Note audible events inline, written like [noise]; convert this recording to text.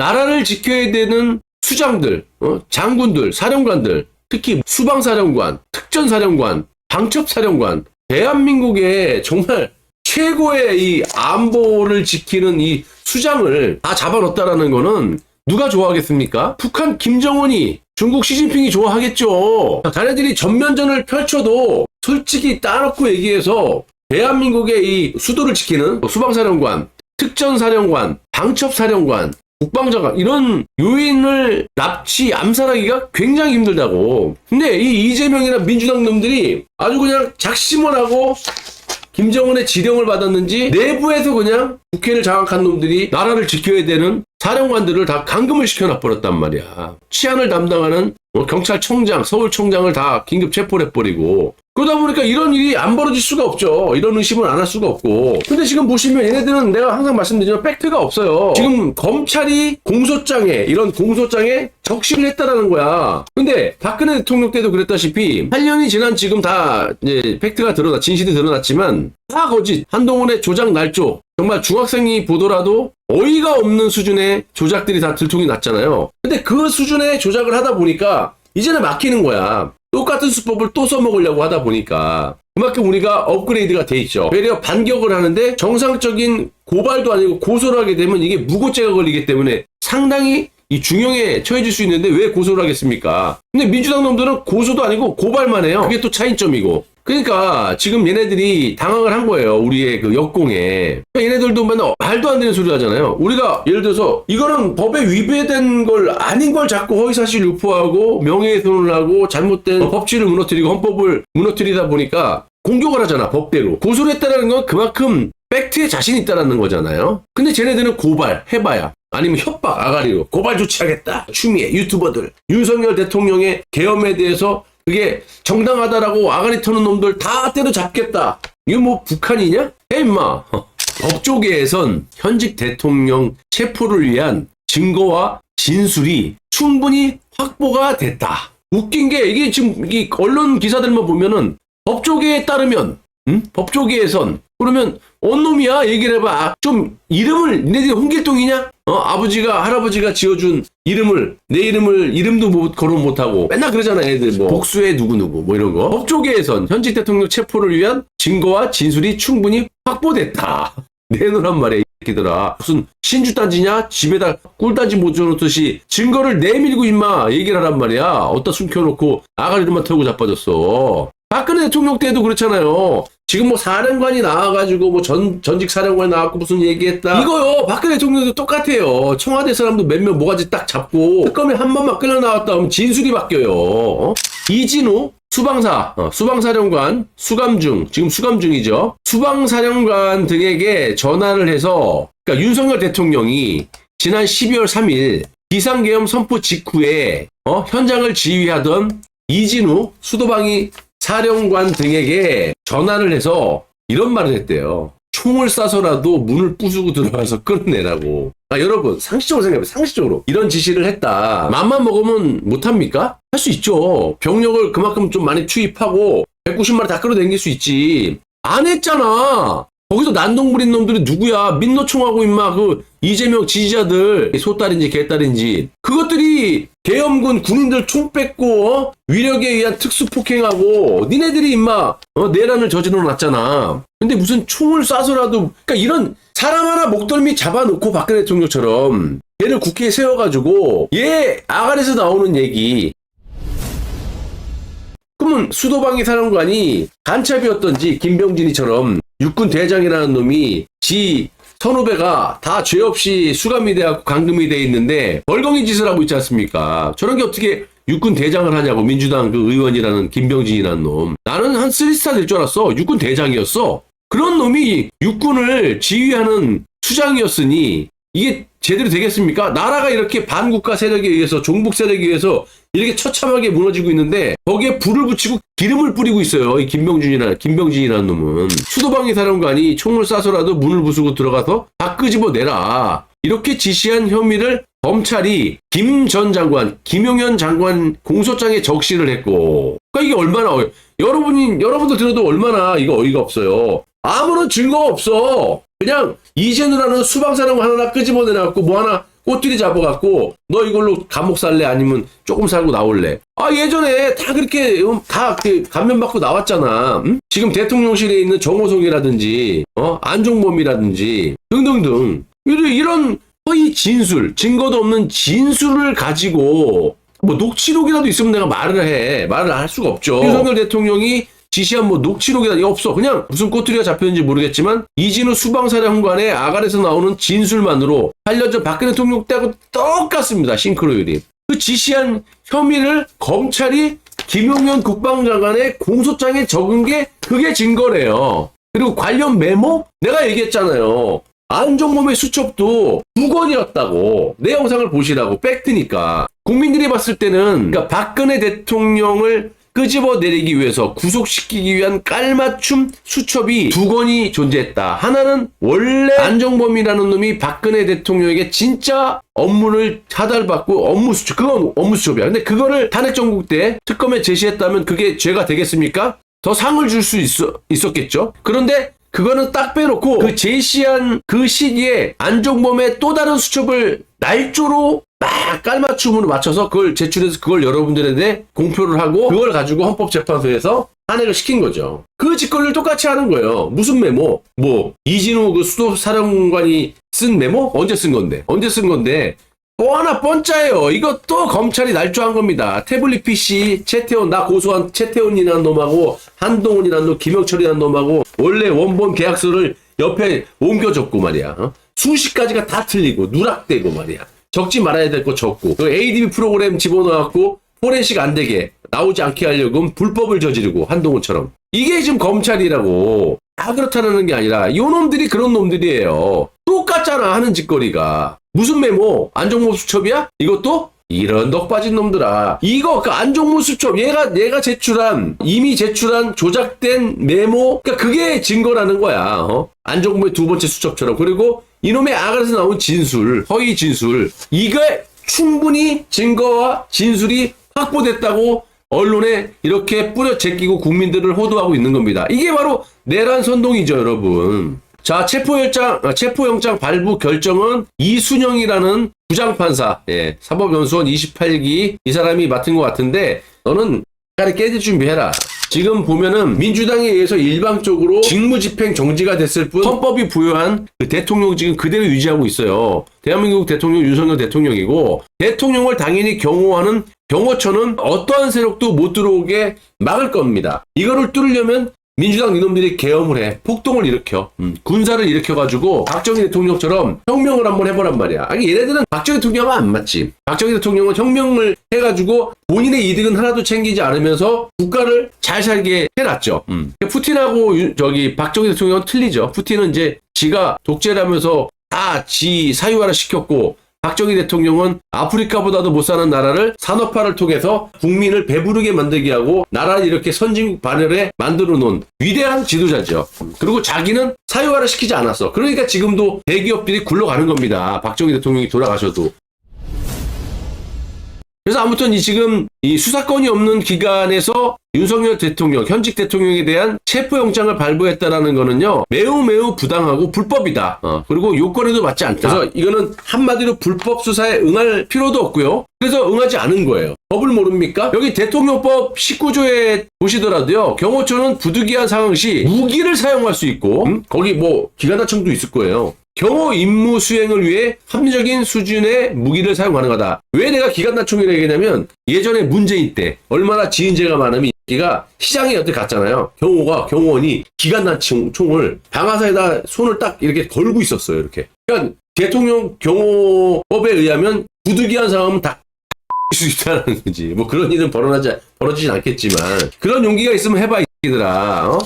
나라를 지켜야 되는 수장들, 어, 장군들, 사령관들, 특히 수방사령관, 특전사령관, 방첩사령관, 대한민국의 정말 최고의 이 안보를 지키는 이 수장을 다 잡아넣었다라는 거는 누가 좋아하겠습니까? 북한 김정은이 중국 시진핑이 좋아하겠죠. 자네들이 전면전을 펼쳐도 솔직히 따놓고 얘기해서 대한민국의 이 수도를 지키는 수방사령관, 특전사령관, 방첩사령관, 국방장관 이런 요인을 납치 암살하기가 굉장히 힘들다고. 근데 이 이재명이나 민주당 놈들이 아주 그냥 작심을 하고 김정은의 지령을 받았는지 내부에서 그냥 국회를 장악한 놈들이 나라를 지켜야 되는 사령관들을 다 감금을 시켜놔 버렸단 말이야. 치안을 담당하는 뭐 경찰청장, 서울청장을 다 긴급 체포를 해버리고 그러다 보니까 이런 일이 안 벌어질 수가 없죠. 이런 의심을 안 할 수가 없고. 근데 지금 보시면 얘네들은 내가 항상 말씀드리지만 팩트가 없어요. 지금 검찰이 공소장에 이런 공소장에 적시를 했다라는 거야. 근데 박근혜 대통령 때도 그랬다시피 8년이 지난 지금 다 이제 팩트가 드러나 진실이 드러났지만 다 거짓. 한동훈의 조작 날조. 정말 중학생이 보더라도 어이가 없는 수준의 조작들이 다 들통이 났잖아요. 근데 그 수준의 조작을 하다 보니까 이제는 막히는 거야. 똑같은 수법을 또 써먹으려고 하다 보니까 그만큼 우리가 업그레이드가 돼 있죠. 외려 반격을 하는데 정상적인 고발도 아니고 고소를 하게 되면 이게 무고죄가 걸리기 때문에 상당히 이 중형에 처해질 수 있는데 왜 고소를 하겠습니까? 근데 민주당 놈들은 고소도 아니고 고발만 해요. 그게 또 차이점이고. 그러니까 지금 얘네들이 당황을 한 거예요. 우리의 그 역공에. 그러니까 얘네들도 맨날 말도 안 되는 소리 하잖아요. 우리가 예를 들어서 이거는 법에 위배된 걸 아닌 걸 자꾸 허위사실 유포하고 명예훼손을 하고 잘못된 법치를 무너뜨리고 헌법을 무너뜨리다 보니까 공격을 하잖아. 법대로. 고소를 했다는 건 그만큼 팩트에 자신 있다라는 거잖아요. 근데 쟤네들은 고발 해봐야 아니면 협박 아가리로 고발 조치하겠다. 추미애 유튜버들 윤석열 대통령의 계엄에 대해서 그게 정당하다라고 아가리 터는 놈들 다 때려잡겠다. 이거 뭐 북한이냐? 에 임마. [laughs] 법조계에선 현직 대통령 체포를 위한 증거와 진술이 충분히 확보가 됐다. 웃긴 게 이게 지금 이 언론 기사들만 보면은 법조계에 따르면 음? 법조계에선. 그러면 언 놈이야? 얘기를 해봐. 아, 좀 이름을 니네들이 홍길동이냐? 어 아버지가 할아버지가 지어준 이름을 내 이름을 이름도 못 거론 못하고. 맨날 그러잖아 애들 뭐. 복수의 누구누구. 뭐 이런 거. 법조계에선 현직 대통령 체포를 위한 증거와 진술이 충분히 확보됐다. [laughs] 내놓으란 말이야 이 새끼들아. 무슨 신주단지냐? 집에다 꿀단지 못 줘놓듯이 증거를 내밀고 임마. 얘기를 하란 말이야. 어디다 숨겨놓고 아가리로만 털고 자빠졌어. 박근혜 대통령 때도 그렇잖아요. 지금 뭐 사령관이 나와가지고 뭐 전, 전직 사령관이 나왔고 무슨 얘기했다. 이거요. 박근혜 대통령도 똑같아요. 청와대 사람도 몇명 모가지 딱 잡고 특검에 한 번만 끌려 나왔다 하면 진술이 바뀌어요. 어? 이진우 수방사, 어, 수방사령관, 수감중, 지금 수감 중이죠. 수방사령관 등에게 전화를 해서, 그러니까 윤석열 대통령이 지난 12월 3일 비상계엄 선포 직후에 어, 현장을 지휘하던 이진우 수도방위 사령관 등에게 전화를 해서 이런 말을 했대요. 총을 쏴서라도 문을 부수고 들어가서 끌어내라고. 아, 여러분, 상식적으로 생각해요. 상식적으로. 이런 지시를 했다. 맘만 먹으면 못합니까? 할 수 있죠. 병력을 그만큼 좀 많이 투입하고 190마리 다 끌어당길 수 있지. 안 했잖아. 거기서 난동 부린 놈들이 누구야? 민노총하고 임마 그 이재명 지지자들 소딸인지 개딸인지 그것들이 계엄군 군인들 총 뺏고 어? 위력에 의한 특수 폭행하고 니네들이 임마 어? 내란을 저질러 놨잖아. 근데 무슨 총을 쏴서라도 그러니까 이런 사람 하나 목덜미 잡아놓고 박근혜 대통령처럼 얘를 국회에 세워가지고 얘 아가리에서 나오는 얘기 그러면 수도방위 사령관이 간첩이었던지 김병진이처럼 육군 대장이라는 놈이 지 선후배가 다 죄 없이 수감이 돼갖고 감금이 돼 있는데 벌거이 짓을 하고 있지 않습니까? 저런 게 어떻게 육군 대장을 하냐고 민주당 그 의원이라는 김병진이라는 놈. 나는 한 쓰리스타 될 줄 알았어. 육군 대장이었어. 그런 놈이 육군을 지휘하는 수장이었으니 이게 제대로 되겠습니까? 나라가 이렇게 반국가 세력에 의해서 종북 세력에 의해서 이렇게 처참하게 무너지고 있는데 거기에 불을 붙이고 기름을 뿌리고 있어요. 이 김병준이나 김병진이라는 놈은 수도방위 사령관이 총을 쏴서라도 문을 부수고 들어가서 다 끄집어 내라. 이렇게 지시한 혐의를 검찰이 김 전 장관, 김용현 장관 공소장에 적시를 했고, 그러니까 이게 얼마나 어이- 여러분이 여러분들 들어도 얼마나 이거 어이가 없어요. 아무런 증거가 없어. 그냥 이재누라는 수방사령관 하나 끄집어내갖고 뭐 하나 꼬투리 잡아갖고 너 이걸로 감옥 살래 아니면 조금 살고 나올래? 아 예전에 다 그렇게 음, 다그 감면 받고 나왔잖아. 음? 지금 대통령실에 있는 정호성이라든지 어 안종범이라든지 등등등 이런 허위 진술 증거도 없는 진술을 가지고 뭐 녹취록이라도 있으면 내가 말을 해 말을 할 수가 없죠. 윤석열 대통령이 지시한 뭐 녹취록이라든지 없어. 그냥 무슨 꼬투리가 잡혔는지 모르겠지만 이진우 수방사령관의 아갈에서 나오는 진술만으로 8년 전 박근혜 대통령 때하고 똑같습니다. 싱크로율이. 그 지시한 혐의를 검찰이 김용현 국방장관의 공소장에 적은 게 그게 증거래요. 그리고 관련 메모? 내가 얘기했잖아요. 안종범의 수첩도 두 건이었다고. 내 영상을 보시라고. 팩트니까. 국민들이 봤을 때는 그러니까 박근혜 대통령을 끄집어 내리기 위해서 구속시키기 위한 깔맞춤 수첩이 두 건이 존재했다. 하나는 원래 안정범이라는 놈이 박근혜 대통령에게 진짜 업무를 차달받고 업무 수첩, 그건 업무 수첩이야. 근데 그거를 탄핵 정국 때 특검에 제시했다면 그게 죄가 되겠습니까? 더 상을 줄 수 있었겠죠. 그런데 그거는 딱 빼놓고 그 제시한 그 시기에 안종범의 또 다른 수첩을 날조로 막 깔맞춤으로 맞춰서 그걸 제출해서 그걸 여러분들에 대해 공표를 하고 그걸 가지고 헌법재판소에서 탄핵을 시킨 거죠. 그 짓거리를 똑같이 하는 거예요. 무슨 메모? 뭐 이진우 그 수도 사령관이 쓴 메모? 언제 쓴 건데? 언제 쓴 건데? 또 하나 뻔짜예요. 이거 또 검찰이 날조한 겁니다. 태블릿 PC 최태원 나 고소한 최태원이라는 놈하고 한동훈이라는 놈, 김영철이라는 놈하고 원래 원본 계약서를 옆에 옮겨줬고 말이야. 어? 수십 가지가 다 틀리고 누락되고 말이야. 적지 말아야 될 거 적고 그 ADB 프로그램 집어넣어갖고 포렌식 안 되게 나오지 않게 하려고 불법을 저지르고 한동훈처럼. 이게 지금 검찰이라고. 다 그렇다는 게 아니라 요 놈들이 그런 놈들이에요. 똑같잖아 하는 짓거리가. 무슨 메모? 안정모 수첩이야? 이것도 이런 덕 빠진 놈들아. 이거 그 안종무 수첩 얘가 얘가 제출한 이미 제출한 조작된 메모? 그러니까 그게 증거라는 거야 어? 안종무의 두 번째 수첩처럼. 그리고 이놈의 아가에서 나온 진술 허위 진술. 이게 충분히 증거와 진술이 확보됐다고 언론에 이렇게 뿌려 제끼고 국민들을 호도하고 있는 겁니다. 이게 바로 내란 선동이죠 여러분 자, 체포영장, 아, 체포영장 발부 결정은 이순영이라는 부장판사, 예, 사법연수원 28기, 이 사람이 맡은 것 같은데, 너는 까리 깨질 준비해라. 지금 보면은 민주당에 의해서 일방적으로 직무집행 정지가 됐을 뿐 헌법이 부여한 그 대통령 지금 그대로 유지하고 있어요. 대한민국 대통령 윤석열 대통령이고 대통령을 당연히 경호하는 경호처는 어떠한 세력도 못 들어오게 막을 겁니다. 이거를 뚫으려면 민주당 이놈들이 계엄을 해. 폭동을 일으켜. 음, 군사를 일으켜가지고 박정희 대통령처럼 혁명을 한번 해보란 말이야. 아니, 얘네들은 박정희 대통령은 안 맞지. 박정희 대통령은 혁명을 해가지고 본인의 이득은 하나도 챙기지 않으면서 국가를 잘 살게 해놨죠. 음. 푸틴하고 유- 저기 박정희 대통령은 틀리죠. 푸틴은 이제 지가 독재라면서 다 지 사유화를 시켰고 박정희 대통령은 아프리카보다도 못 사는 나라를 산업화를 통해서 국민을 배부르게 만들게 하고 나라를 이렇게 선진 반열에 만들어 놓은 위대한 지도자죠. 그리고 자기는 사유화를 시키지 않았어. 그러니까 지금도 대기업들이 굴러가는 겁니다. 박정희 대통령이 돌아가셔도. 그래서 아무튼 이 지금 이 수사권이 없는 기간에서 윤석열 대통령, 현직 대통령에 대한 체포영장을 발부했다라는 거는요, 매우 매우 부당하고 불법이다. 어, 그리고 요건에도 맞지 않다. 그래서 이거는 한마디로 불법 수사에 응할 필요도 없고요. 그래서 응하지 않은 거예요. 법을 모릅니까? 여기 대통령법 19조에 보시더라도요, 경호처는 부득이한 상황 시 무기를 사용할 수 있고, 음? 거기 뭐 기관단청도 있을 거예요. 경호 임무 수행을 위해 합리적인 수준의 무기를 사용 가능하다. 왜 내가 기관단총이라고 얘기하냐면 예전에 문재인 때 얼마나 지인재가 많으면 이가 시장에 여태 갔잖아요. 경호가 경호원이 기관단총 총을 방아사에다 손을 딱 이렇게 걸고 있었어요. 이렇게. 그러니까 대통령 경호법에 의하면 부득이한 상황은 다 [laughs] 수 있다는 거지. 뭐 그런 일은 벌어나지 벌어지진 않겠지만 그런 용기가 있으면 해봐 이들아. 어?